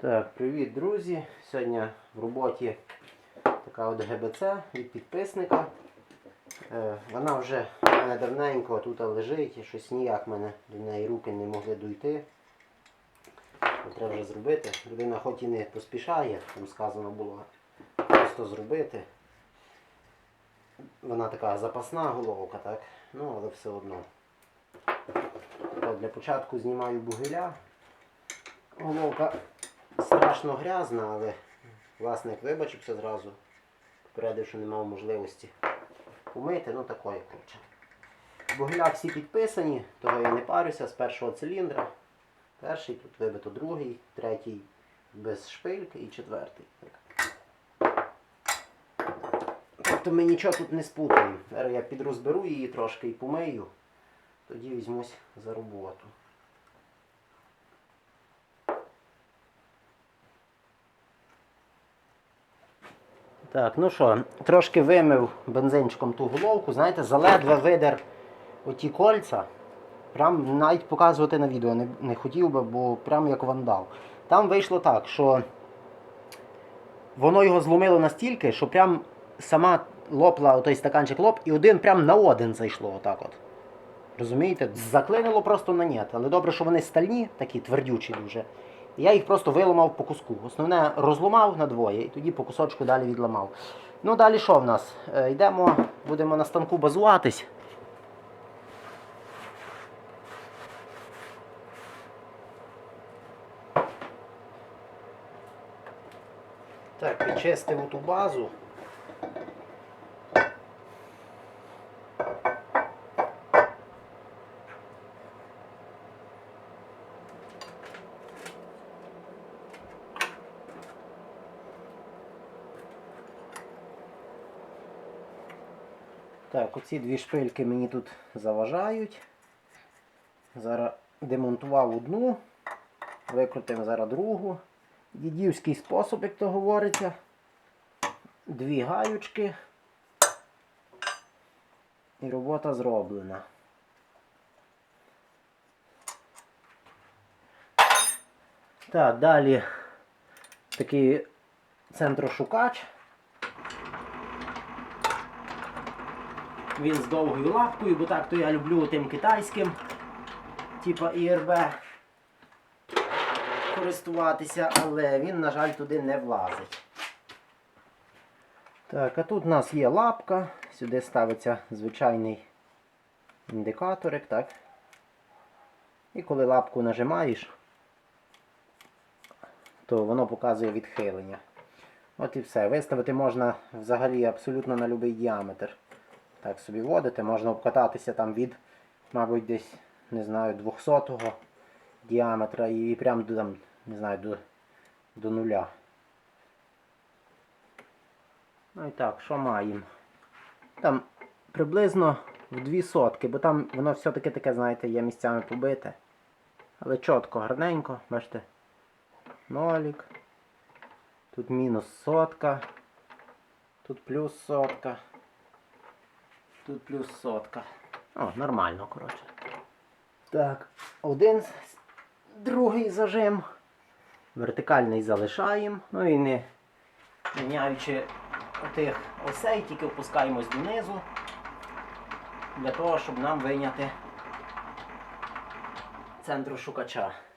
Так, привіт, друзі! Сьогодні в роботі така от ГБЦ від підписника. Е, Вона вже в мене давненько тут лежить і щось ніяк мене до неї руки не могли дойти. Треба вже зробити. Людина хоч і не поспішає, там сказано було просто зробити. Вона така запасна головка, так? Ну, але все одно. Для початку знімаю бугеля. Головка страшно грязна, але власник вибачився зразу. Попередив, що не мав можливості помити, ну такої коротше. Бугеля всі підписані, того я не парюся з першого циліндра. Перший, тут вибито другий, третій без шпильки і четвертий. Тобто ми нічого тут не спутаємо. Я підрозберу її трошки і помию, тоді візьмусь за роботу. Так, ну що, трошки вимив бензинчиком ту головку, знаєте, заледве видер оті кольця. Прям навіть показувати на відео не, не хотів би, бо прям як вандал. Там вийшло так, що воно його зломило настільки, що прям сама лопла той стаканчик лоп, і один прям на один зайшло отак от. Розумієте? Заклинило просто на нет. Але добре, що вони стальні, такі твердючі дуже. Я їх просто виламав по куску. Основне розломав на двоє і тоді по кусочку далі відламав. Ну далі що в нас? Е, йдемо, будемо на станку базуватись. Так, підчистив ту базу. Так, оці дві шпильки мені тут заважають. Зараз демонтував одну, викрутив зараз другу. Дідівський спосіб, як то говориться. Дві гаючки. І робота зроблена. Так, далі такий центрошукач. Він з довгою лапкою, бо так то я люблю тим китайським, типа ІРБ користуватися, але він, на жаль, туди не влазить. Так, а тут у нас є лапка, сюди ставиться звичайний індикаторик, так? І коли лапку нажимаєш, то воно показує відхилення. От і все. Виставити можна взагалі абсолютно на будь-який діаметр. Так собі вводити, можна обкататися там від, мабуть, десь, не знаю, 200-го діаметра і прям до, там, не знаю, до, до нуля. Ну і так, що маємо? Там приблизно в 2 сотки, бо там воно все-таки таке, знаєте, є місцями побите. Але чітко, гарненько, бачите, нолік. Тут мінус сотка. Тут плюс сотка. Тут плюс сотка. О, нормально, коротше. Так, один, другий зажим. Вертикальний залишаємо. Ну і не міняючи отих осей, тільки опускаємось донизу. Для того, щоб нам вийняти центрошукача. Так,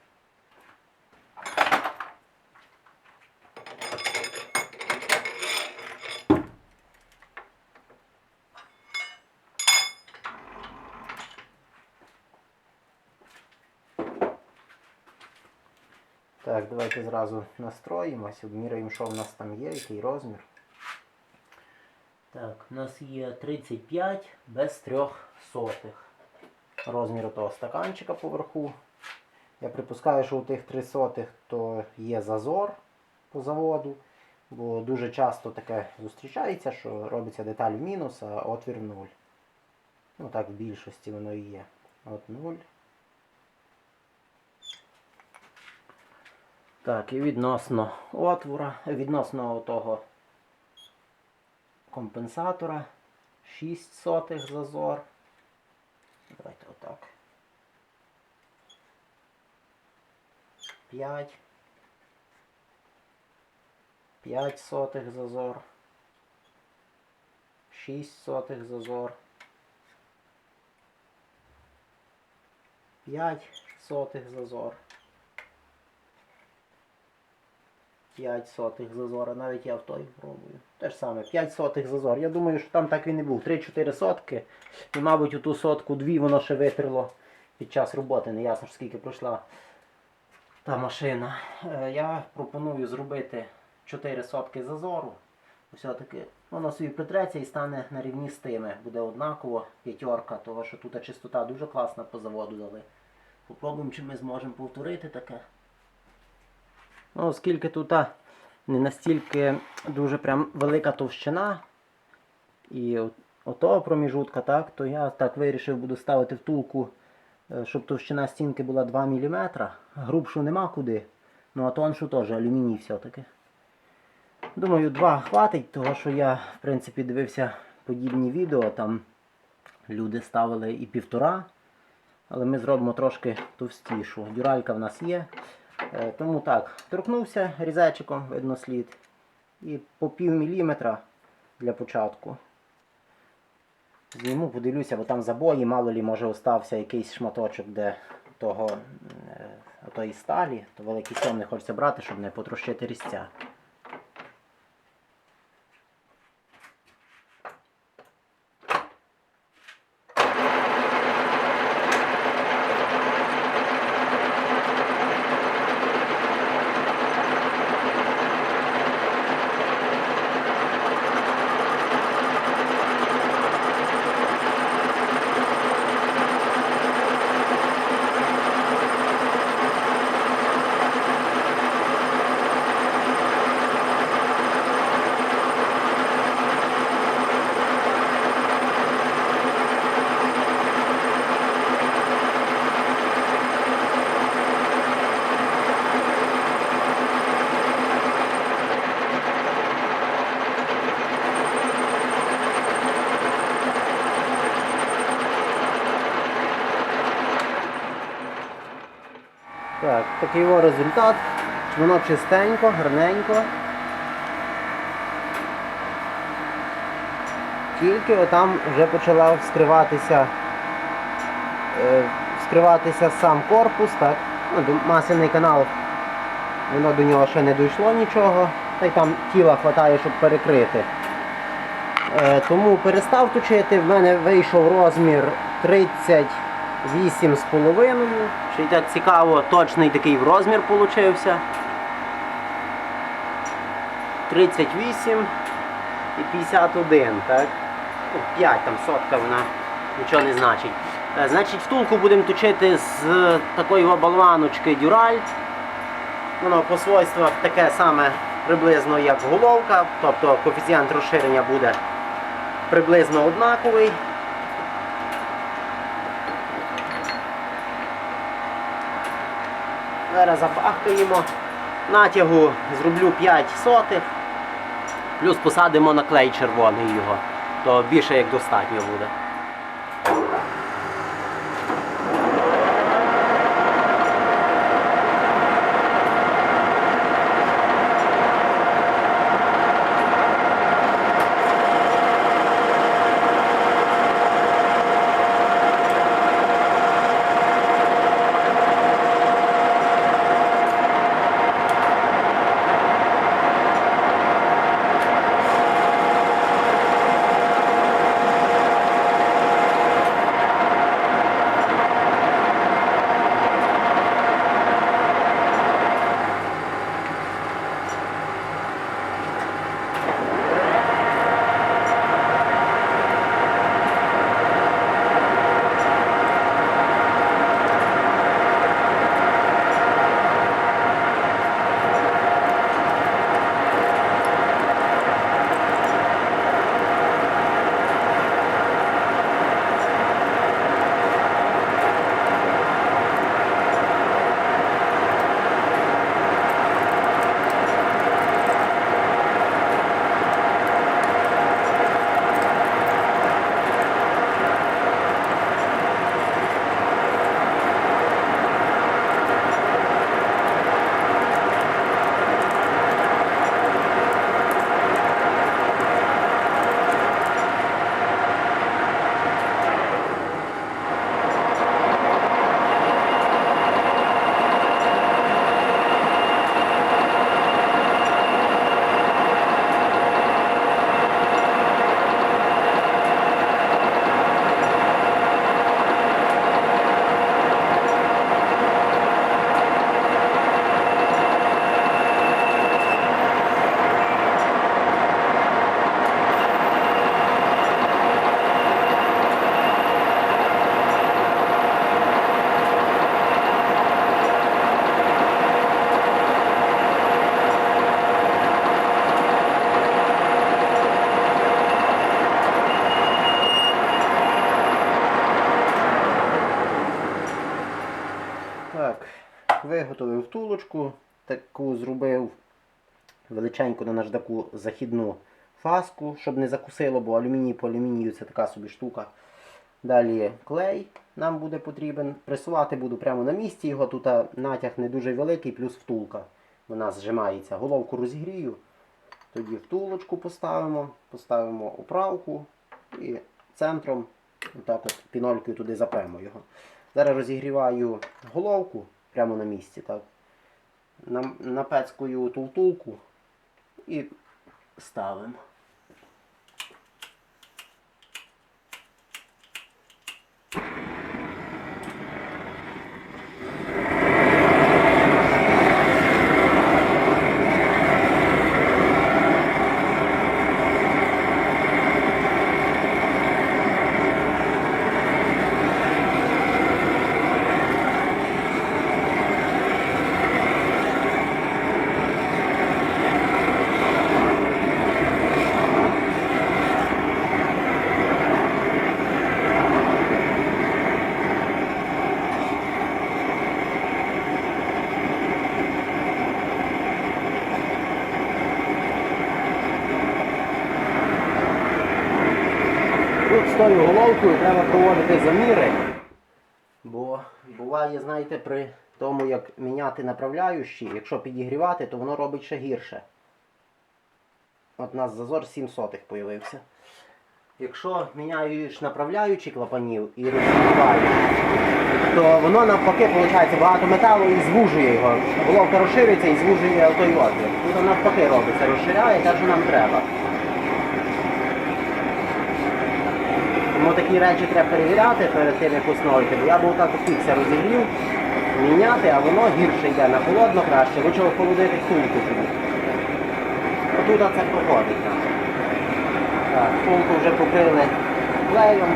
давайте зразу настроїмось, обміряємо, що в нас там є, який розмір. Так, у нас є 35 без 3 сотих. Розміру того стаканчика поверху. Я припускаю, що у тих 3 сотих то є зазор по заводу, бо дуже часто таке зустрічається, що робиться деталь в мінус, а отвір в нуль. Ну так в більшості воно і є. От 0. Так, і відносно отвора, відносно того компенсатора 6 сотих зазор. Давайте отак. 5. 5 сотих зазор. 6 сотих зазор. 5 сотих зазор. 5 сотих зазора, навіть я в той пробую. Те ж саме, 5 сотих зазор. Я думаю, що там так він і був. 3-4 сотки. І, мабуть, у ту сотку дві воно ще витерло під час роботи. Не ясно, скільки пройшла та машина. Е, Я пропоную зробити 4 сотки зазору. Все-таки воно собі притреться і стане на рівні з тими. Буде однаково п'ятерка, того що тут чистота дуже класна по заводу дали. Попробуємо, чи ми зможемо повторити таке. Ну, оскільки тут не настільки дуже прям велика товщина і от- отого проміжутка, так, то я так вирішив буду ставити втулку, е, щоб товщина стінки була 2 мм. Грубшу нема куди. Ну а тоншу теж алюміній все-таки. Думаю, два хватить, того що я, в принципі, дивився подібні відео, там люди ставили і півтора, але ми зробимо трошки товстішу. Дюралька в нас є. Е, Тому так, торкнувся різачиком, видно слід. І по пів міліметра для початку. Зніму, подивлюся, бо там забої, мало лі може остався якийсь шматочок, де того тої сталі, то великий сьом не хочеться брати, щоб не потрощити різця. Такий його результат. Воно чистенько, гарненько. Тільки отам вже почала вскриватися е, вскриватися сам корпус, так, ну, масляний канал, воно до нього ще не дійшло нічого, та й там тіла вистачає, щоб перекрити. Е, тому перестав точити, в мене вийшов розмір 30. 8,5. Ще так цікаво, точний такий розмір получився. 38 і 51, так? Ну, 5 там сотка вона нічого не значить. Е, значить, втулку будемо точити з такої балваночки Дюраль. Воно по свойствах таке саме приблизно, як головка, тобто коефіцієнт розширення буде приблизно однаковий. Зараз запахкаємо. Натягу зроблю 5 сотих. Плюс посадимо на клей червоний його, то більше як достатньо буде. Втулочку, таку зробив величеньку на наждаку західну фаску, щоб не закусило, бо алюміній по алюмінію це така собі штука. Далі клей нам буде потрібен. Пресувати буду прямо на місці. Його тут натяг не дуже великий, плюс втулка. Вона зжимається. Головку розігрію. Тоді втулочку поставимо, поставимо управку і центром отак от пінолькою туди запремо його. Зараз розігріваю головку прямо на місці. так. Напецькую ту втулку і ставимо. Тут з тою треба проводити заміри. Бо буває, знаєте, при тому, як міняти направляючі, якщо підігрівати, то воно робить ще гірше. От у нас зазор 7 сотих появився. Якщо міняєш направляючі клапанів і розігріваєш, то воно навпаки виходить багато металу і звужує його. Головка розширюється і звужує той отвір. Тут навпаки робиться, розширяє те, що нам треба. Тому такі речі треба перевіряти перед тим, як установити. Бо я був так фікся розігрів, міняти, а воно гірше йде на холодно краще, лучше охолодити сумку собі. Отут це проходить. Так, Сумку вже покрили клеєм.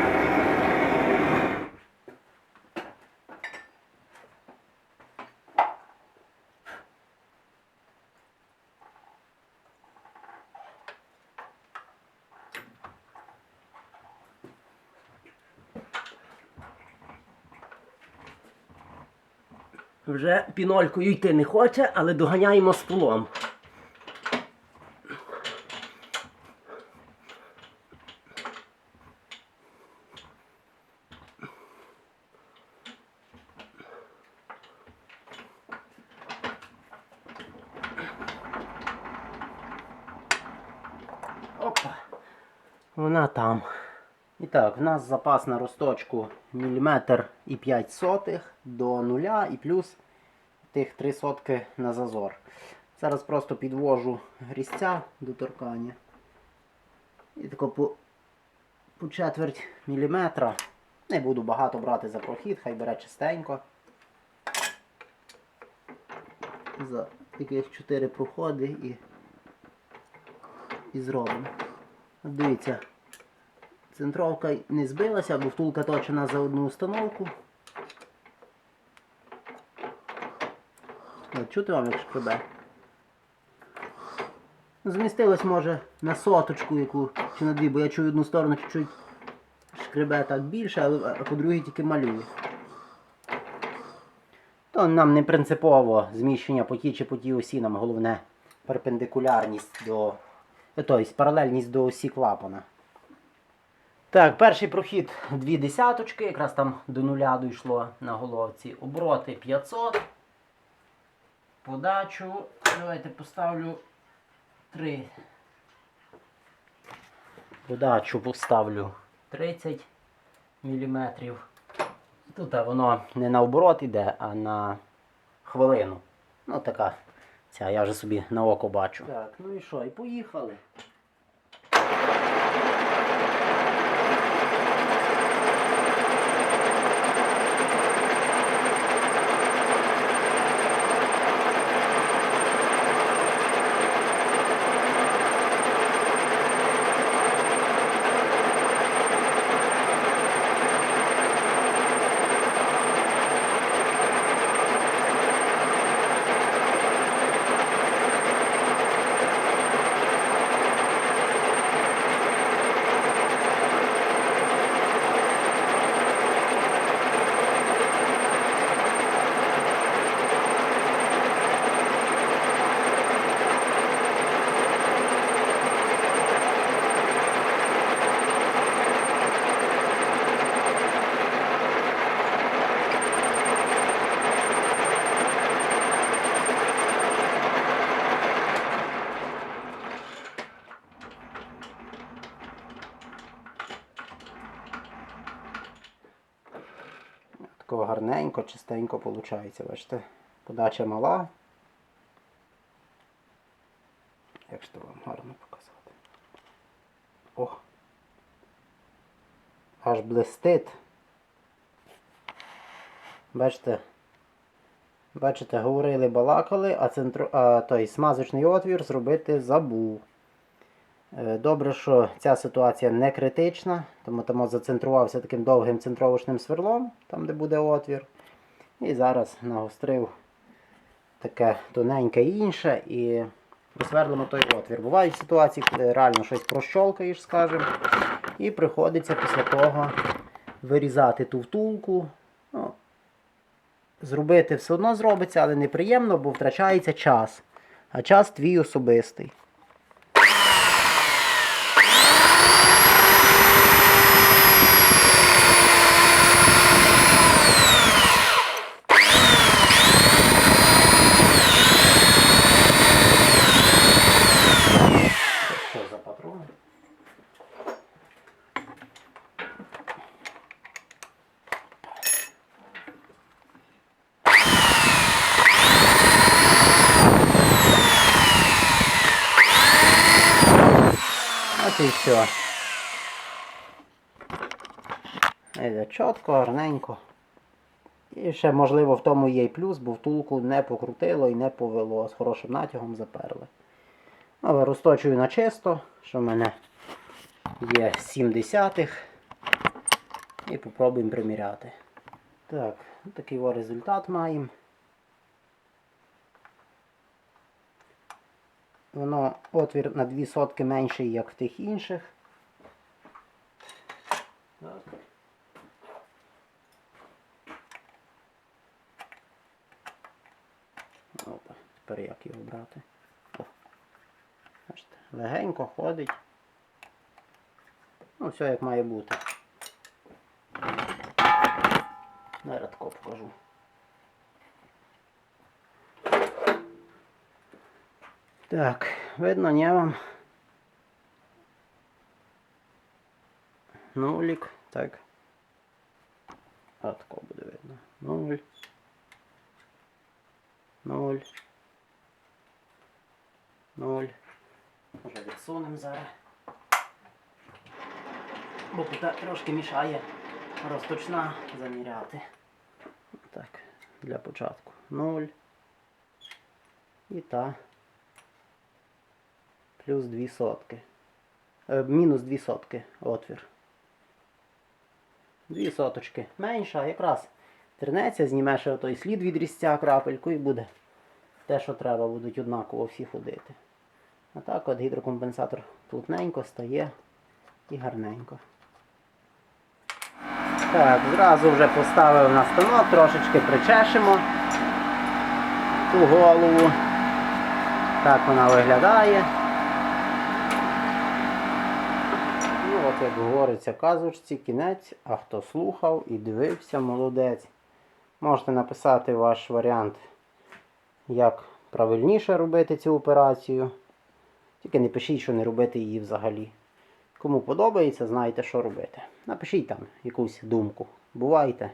Вже пінолькою йти не хоче, але доганяємо столом. Опа. Вона там. І так, в нас запас на росточку міліметр і 5 сотих до нуля і плюс тих 3 сотки на зазор. Зараз просто підвожу грізця до торкання. І тако по, по четверть міліметра. Не буду багато брати за прохід, хай бере чистенько. За таких 4 проходи і, і зробимо. Дивіться. Центровка не збилася, бо точена за одну установку. От, чути вам як шкребе? Змістилось може на соточку яку чи на дві, бо я чую одну сторону чуть-чуть шкребе так більше, а, по другій тільки малює. То нам не принципово зміщення по тій чи по тій осі, нам головне перпендикулярність до. Тобто паралельність до осі клапана. Так, перший прохід дві десяточки, якраз там до нуля дійшло на головці. Обороти 500. Подачу. Давайте поставлю 3. Подачу поставлю 30 мм. Тут воно не на оборот іде, а на хвилину. Ну така. Ця я вже собі на око бачу. Так, ну і що, і поїхали. Чітко, гарненько, чистенько виходить. Бачите, подача мала. Як ж то вам гарно показати? Ох. Аж блистить. Бачите? Бачите, говорили, балакали, а, центро... а той смазочний отвір зробити забув. Е, Добре, що ця ситуація не критична, тому тому зацентрувався таким довгим центровочним сверлом, там де буде отвір. І зараз нагострив таке тоненьке інше і просверлимо той отвір. Бувають ситуації, коли реально щось прощолкаєш, скажімо, і приходиться після того вирізати ту втулку. Ну, зробити все одно зробиться, але неприємно, бо втрачається час. А час твій особистий. Це Що за патрони? От і все. Іде чітко, гарненько. І ще, можливо, в тому є й плюс, бо втулку не покрутило і не повело. З хорошим натягом заперли. Але розточую на чисто, що в мене є 7 десятих. І попробуємо приміряти. Так, такий результат маємо. Воно отвір на 2 сотки менший, як в тих інших. Опа, тепер як його брати? О. Бачите, легенько ходить. Ну, все як має бути. Тако покажу. Так, видно, не вам. Нулік, так. А тако буде видно. Нуль. Нуль. Нуль. Може відсунемо зараз. Бо тут трошки мішає розточна заміряти. Так, для початку. Нуль. І та. Плюс 2 сотки. Е, мінус 2 сотки отвір. Дві соточки. Менша, якраз тернеться, знімеш той слід від різця крапельку і буде те, що треба, будуть однаково всі ходити. А так от гідрокомпенсатор плотненько стає і гарненько. Так, зразу вже поставив на станок, трошечки причешемо ту голову. Так вона виглядає. Ну, от як говориться казочці, кінець, а хто слухав і дивився, молодець. Можете написати ваш варіант, як правильніше робити цю операцію. Тільки не пишіть, що не робити її взагалі. Кому подобається, знаєте, що робити. Напишіть там якусь думку. Бувайте!